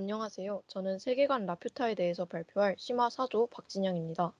안녕하세요. 저는 세계관 라퓨타에 대해서 발표할 심화 4조 박진영입니다.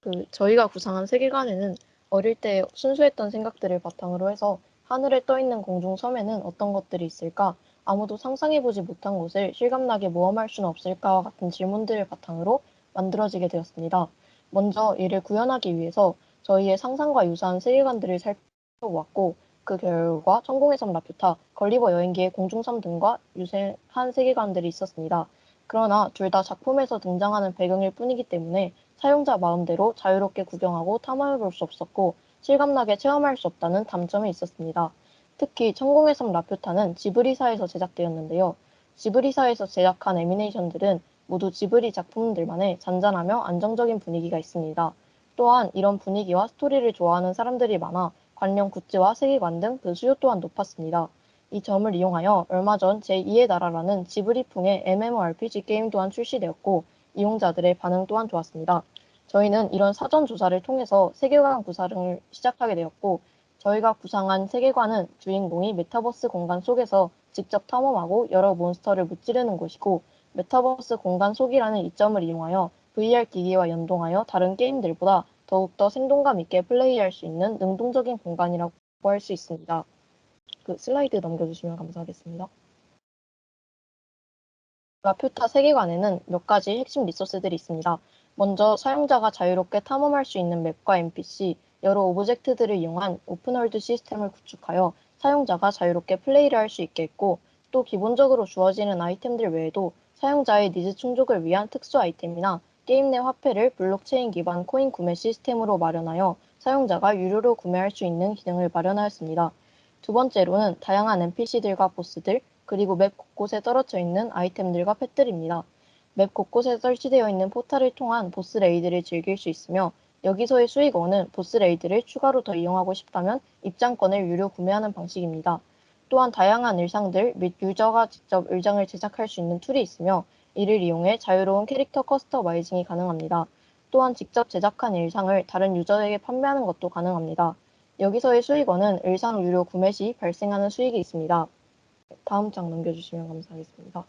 그 저희가 구상한 세계관에는 어릴 때 순수했던 생각들을 바탕으로 해서 하늘에 떠 있는 공중 섬에는 어떤 것들이 있을까? 아무도 상상해보지 못한 곳을 실감나게 모험할 수는 없을까와 같은 질문들을 바탕으로 만들어지게 되었습니다. 먼저 이를 구현하기 위해서 저희의 상상과 유사한 세계관들을 살펴보았고 그 결과 천공의 섬 라퓨타, 걸리버 여행기의 공중섬 등과 유사한 세계관들이 있었습니다. 그러나 둘 다 작품에서 등장하는 배경일 뿐이기 때문에 사용자 마음대로 자유롭게 구경하고 탐험해 볼 수 없었고 실감나게 체험할 수 없다는 단점이 있었습니다. 특히 천공의 섬 라퓨타는 지브리사에서 제작되었는데요. 지브리사에서 제작한 애니메이션들은 모두 지브리 작품들만의 잔잔하며 안정적인 분위기가 있습니다. 또한 이런 분위기와 스토리를 좋아하는 사람들이 많아 관련 굿즈와 세계관 등 그 수요 또한 높았습니다. 이 점을 이용하여 얼마 전 제2의 나라라는 지브리풍의 MMORPG 게임 또한 출시되었고 이용자들의 반응 또한 좋았습니다. 저희는 이런 사전 조사를 통해서 세계관 구상을 시작하게 되었고 저희가 구상한 세계관은 주인공이 메타버스 공간 속에서 직접 탐험하고 여러 몬스터를 무찌르는 곳이고 메타버스 공간 속이라는 이점을 이용하여 VR 기기와 연동하여 다른 게임들보다 더욱더 생동감 있게 플레이할 수 있는 능동적인 공간이라고 할 수 있습니다. 그 슬라이드 넘겨주시면 감사하겠습니다. 라퓨타 세계관에는 몇 가지 핵심 리소스들이 있습니다. 먼저 사용자가 자유롭게 탐험할 수 있는 맵과 NPC, 여러 오브젝트들을 이용한 오픈월드 시스템을 구축하여 사용자가 자유롭게 플레이를 할 수 있게 했고 또 기본적으로 주어지는 아이템들 외에도 사용자의 니즈 충족을 위한 특수 아이템이나 게임 내 화폐를 블록체인 기반 코인 구매 시스템으로 마련하여 사용자가 유료로 구매할 수 있는 기능을 마련하였습니다. 두 번째로는 다양한 NPC들과 보스들, 그리고 맵 곳곳에 떨어져 있는 아이템들과 펫들입니다. 맵 곳곳에 설치되어 있는 포탈을 통한 보스 레이드를 즐길 수 있으며 여기서의 수익원은 보스 레이드를 추가로 더 이용하고 싶다면 입장권을 유료 구매하는 방식입니다. 또한 다양한 의상들 및 유저가 직접 의장을 제작할 수 있는 툴이 있으며 이를 이용해 자유로운 캐릭터 커스터마이징이 가능합니다. 또한 직접 제작한 일상을 다른 유저에게 판매하는 것도 가능합니다. 여기서의 수익원은 일상 유료 구매 시 발생하는 수익이 있습니다. 다음 장 넘겨주시면 감사하겠습니다.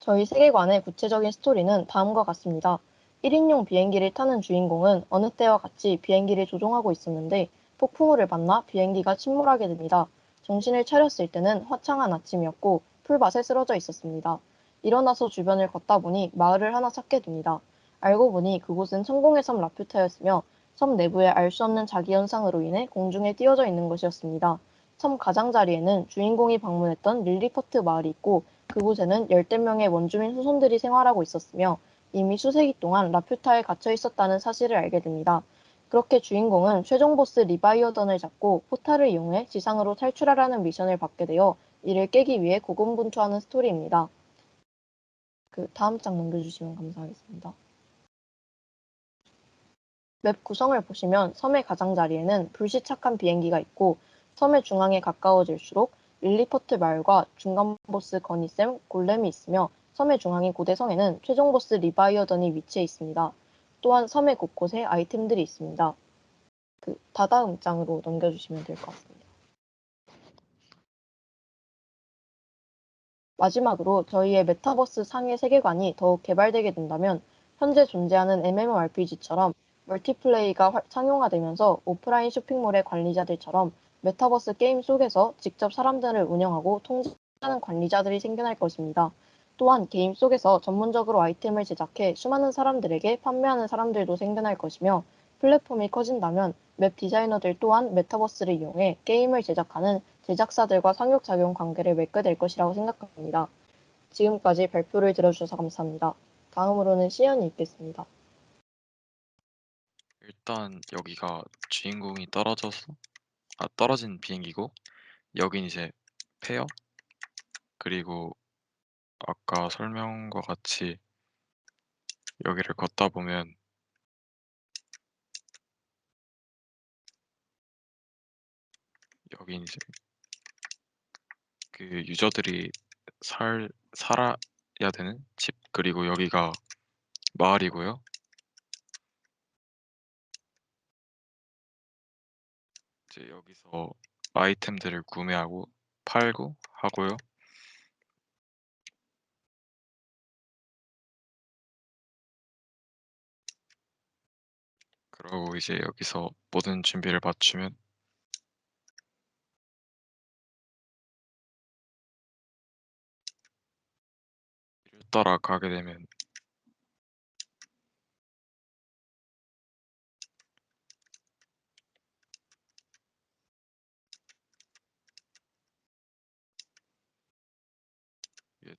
저희 세계관의 구체적인 스토리는 다음과 같습니다. 1인용 비행기를 타는 주인공은 어느 때와 같이 비행기를 조종하고 있었는데 폭풍우를 만나 비행기가 침몰하게 됩니다. 정신을 차렸을 때는 화창한 아침이었고 풀밭에 쓰러져 있었습니다. 일어나서 주변을 걷다 보니 마을을 하나 찾게 됩니다. 알고 보니 그곳은 천공의 섬 라퓨타였으며 섬 내부에 알수 없는 자기 현상으로 인해 공중에 띄어져 있는 것이었습니다. 섬 가장자리에는 주인공이 방문했던 릴리퍼트 마을이 있고 그곳에는 열대 명의 원주민 후손들이 생활하고 있었으며 이미 수세기 동안 라퓨타에 갇혀 있었다는 사실을 알게 됩니다. 그렇게 주인공은 최종 보스 리바이어던을 잡고 포탈을 이용해 지상으로 탈출하라는 미션을 받게 되어 이를 깨기 위해 고군분투하는 스토리입니다. 그 다음 장 넘겨주시면 감사하겠습니다. 맵 구성을 보시면 섬의 가장자리에는 불시착한 비행기가 있고 섬의 중앙에 가까워질수록 릴리퍼트 마을과 중간 보스 거니샘 골렘이 있으며 섬의 중앙인 고대성에는 최종 보스 리바이어던이 위치해 있습니다. 또한 섬의 곳곳에 아이템들이 있습니다. 그 다다음 장으로 넘겨주시면 될 것 같습니다. 마지막으로 저희의 메타버스 상해 세계관이 더욱 개발되게 된다면 현재 존재하는 MMORPG처럼 멀티플레이가 상용화되면서 오프라인 쇼핑몰의 관리자들처럼 메타버스 게임 속에서 직접 사람들을 운영하고 통제하는 관리자들이 생겨날 것입니다. 또한 게임 속에서 전문적으로 아이템을 제작해 수많은 사람들에게 판매하는 사람들도 생겨날 것이며 플랫폼이 커진다면 맵 디자이너들 또한 메타버스를 이용해 게임을 제작하는 제작사들과 상호작용 관계를 맺게 될 것이라고 생각합니다. 지금까지 발표를 들어주셔서 감사합니다. 다음으로는 시연이 있겠습니다. 일단 여기가 주인공이 떨어져서 아 떨어진 비행기고 여긴 이제 페어 그리고 아까 설명과 같이 여기를 걷다 보면 여기 이제 그 유저들이 살 살아야 되는 집 그리고 여기가 마을이고요. 이제 여기서 아이템들을 구매하고 팔고 하고요. 그러고 이제 여기서 모든 준비를 마치면 따라 가게 되면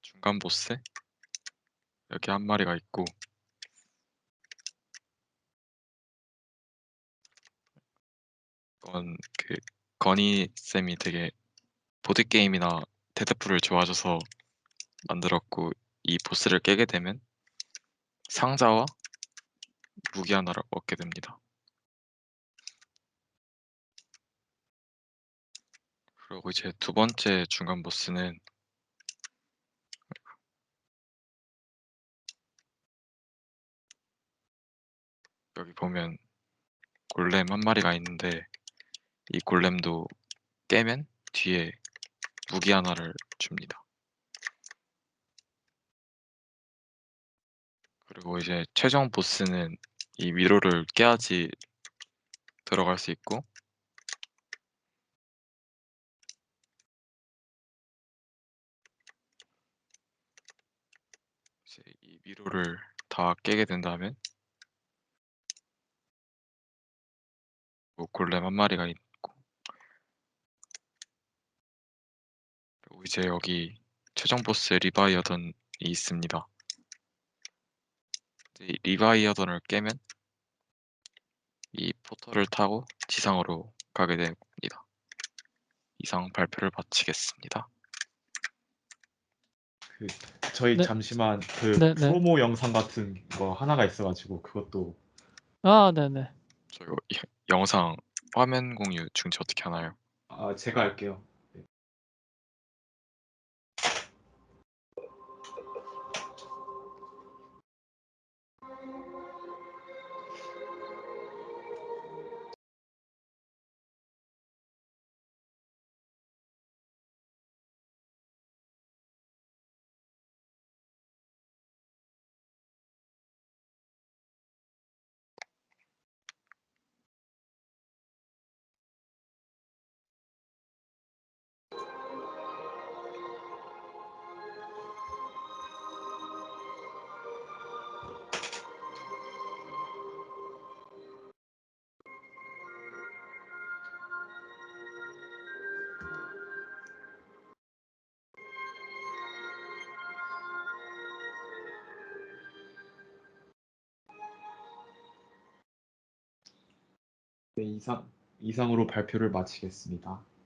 중간 보스 여기 한 마리가 있고 이건 그 건희 쌤이 되게 보드 게임이나 데드풀을 좋아하셔서 만들었고 이 보스를 깨게 되면 상자와 무기 하나를 얻게 됩니다. 그리고 이제 두 번째 중간 보스는 여기 보면 골렘 한 마리가 있는데 이 골렘도 깨면 뒤에 무기 하나를 줍니다. 그리고 이제 최종 보스는 이 위로를 깨야지 들어갈 수 있고 이제 이 위로를 다 깨게 된다면 뭐 골렘 한 마리가 있고 그리고 이제 여기 최종 보스 리바이어던이 있습니다. 리바이어던을 깨면 이 포터를 타고 지상으로 가게 됩니다. 이상 발표를 마치겠습니다. 그 저희 네. 잠시만 그 네, 네. 프로모 영상 같은 거 하나가 있어가지고 그것도 아, 네네. 저 이거 영상 화면 공유 중지 어떻게 하나요? 아 제가 할게요. 네, 이상 이상으로 발표를 마치겠습니다.